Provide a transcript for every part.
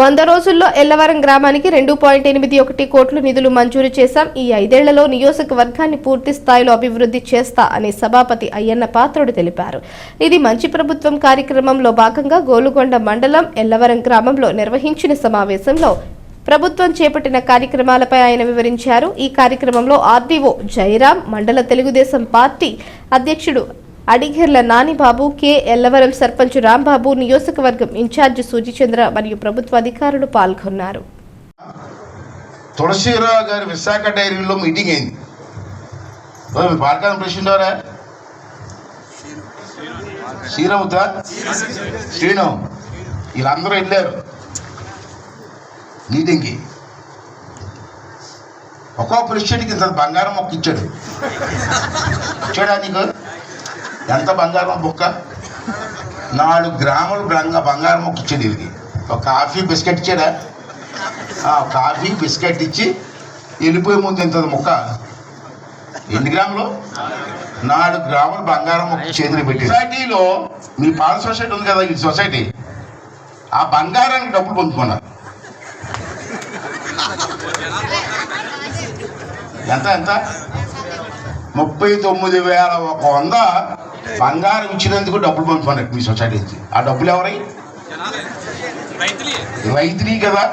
వంద రోజుల్లో ఎల్లవరం గ్రామానికి రెండు పాయింట్ ఎనిమిది ఒకటి కోట్లు నిధులు మంజూరు చేశాం. ఈ ఐదేళ్ళలో నియోజకవర్గాన్ని పూర్తి స్థాయిలో అభివృద్ధి చేస్తా అని సభాపతి అయ్యన్న పాత్రుడు తెలిపారు. ఇది మంచి ప్రభుత్వం కార్యక్రమంలో భాగంగా గోలుగొండ మండలం ఎల్లవరం గ్రామంలో నిర్వహించిన సమావేశంలో ప్రభుత్వం చేపట్టిన కార్యక్రమాలపై ఆయన వివరించారు. ఈ కార్యక్రమంలో ఆర్డీఓ జయరాం మండల తెలుగుదేశం పార్టీ అధ్యక్షుడు అడిగెర్ల నానిబాబు కె. ఎల్లవరం సర్పంచ్ రాంబాబు నియోజకవర్గం ఇన్ఛార్జి సూజిచంద్ర మరియు ప్రభుత్వ అధికారులు పాల్గొన్నారు. తులసిరావు గారి విశాఖ డైరీలో మీటింగ్ అయింది. ఓ, ప్రెసిడెంట్ ఎవరా వీళ్ళందరూ వెళ్ళారు. మీటింగ్కి. ఒక్కో ప్రెసిడెంట్కి ఇంత బంగారం మొక్క ఇచ్చాడు ఇచ్చాడా నీకు. ఎంత బంగారం బుక్క? నాలుగు గ్రాములు బంగ బంగారం ముక్క ఇచ్చాడు వీళ్ళకి ఒక కాఫీ బిస్కెట్ ఇచ్చాడా? ఆ, కాఫీ బిస్కెట్ ఇచ్చి వెళ్ళిపోయే ముందు ఎంత ముక్క? ఎన్ని గ్రాములు? నాలుగు గ్రాములు బంగారం ముక్క చేతులు పెట్టి సొసైటీలో మీ పాల సొసైటీ ఉంది కదా ఈ సొసైటీ? ఆ బంగారానికి డబ్బులు పొందుకున్నారు. ఎంత ఎంత? ముప్పై తొమ్మిది వేల ఒక వంద బంగారం ఇచ్చినందుకు డబ్బులు పంపుకున్నారు మీ సొసైటీ నుంచి. ఆ డబ్బులు ఎవరై? రైతులీ కదా.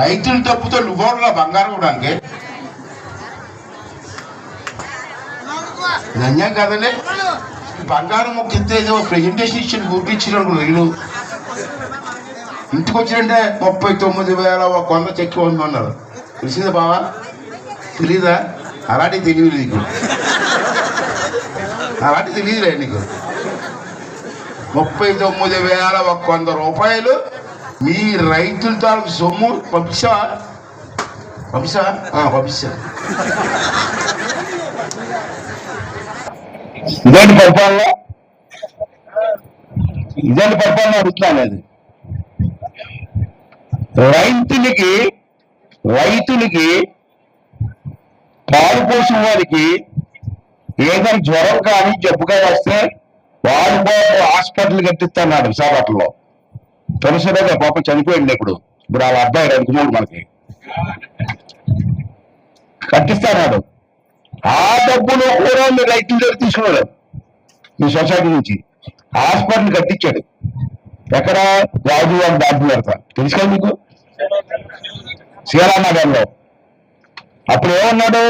రైతుల తప్పుతో నువ్వు బంగారం ఇవ్వడానికి. అన్యాయం కాదండి బంగారం ఇస్తే ఏదో ప్రెజెంటేషన్ ఇచ్చి గుర్తించిన వీళ్ళు. ఇంటికి వచ్చినంటే ముప్పై తొమ్మిది వేల ఒక వంద చెక్కి అన్నారు తెలిసిందా బావా? తెలీదా? అలాంటివి తెలియదు నీకు. అలాంటివి తెలియదులే నీకు. ముప్పై తొమ్మిది వేల ఒక వంద రూపాయలు మీ రైతుల తాలూకు సొమ్ము పంపించావా? పంపిసా ఆ, పంపించా ఇదేంటి పరిపాలన? ఇదేంటి పరిపాలన అడుగుతున్నాను అది రైతులకి రైతులకి పాలు పోసిన వారికి ఏదైనా జ్వరం కానీ జబ్బుగా వస్తే వాడు పాపం హాస్పిటల్ కట్టిస్తున్నాడు విశాఖపట్నంలో తులసిరావు పాప చనిపోయింది ఇప్పుడు. ఇప్పుడు వాళ్ళ అబ్బాయి అనుకున్నాడు మనకి. కట్టిస్తాడు ఆ డబ్బులు కూడా మీరు రైతుల దగ్గర తీసుకున్నాడు. మీ సొసైటీ నుంచి. హాస్పిటల్ కట్టించాడు. ఎక్కడ? రాజు వారి దాటి పెడతా. తెలుసు మీకు? శ్రీరామనగర్లో అప్పుడు ఏమన్నాడు?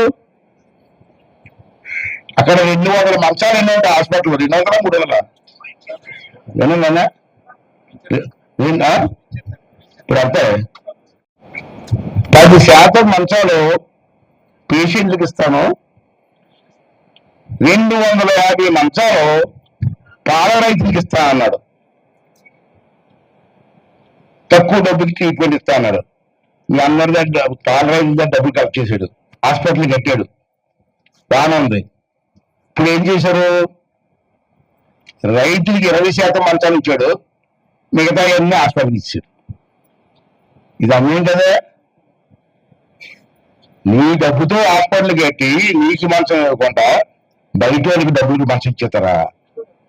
అక్కడ రెండు వందల మంచాలు ఎన్ని ఉంటాయి హాస్పిటల్ రెండు వందల మూడు వందల? ఏమన్నా ఇప్పుడు అంటే పది శాతం మంచాలు పేషెంట్లకు ఇస్తాను. రెండు వందల యాభై మంచాలు పాల రైతులకు ఇస్తా అన్నాడు. తక్కువ డబ్బుకి ట్రీట్మెంట్ ఇస్తా అన్నాడు. మీ అందరి దగ్గర పాల రైతుల దగ్గర డబ్బులు కలెక్ట్ చేశాడు. హాస్పిటల్ కట్టాడు. బాగానే ఉంది. ఇప్పుడు ఏం చేశారు? రైతులకి ఇరవై శాతం మంచాలు ఇచ్చాడు. మిగతా అన్ని హాస్పిటల్కి ఇచ్చాడు. ఇది అన్యం కదా నీ డబ్బుతో హాస్పిటల్ కట్టి నీకు మంచం ఇవ్వకుండా బయట వాళ్ళకి డబ్బులకి మంచం ఇచ్చేస్తారా?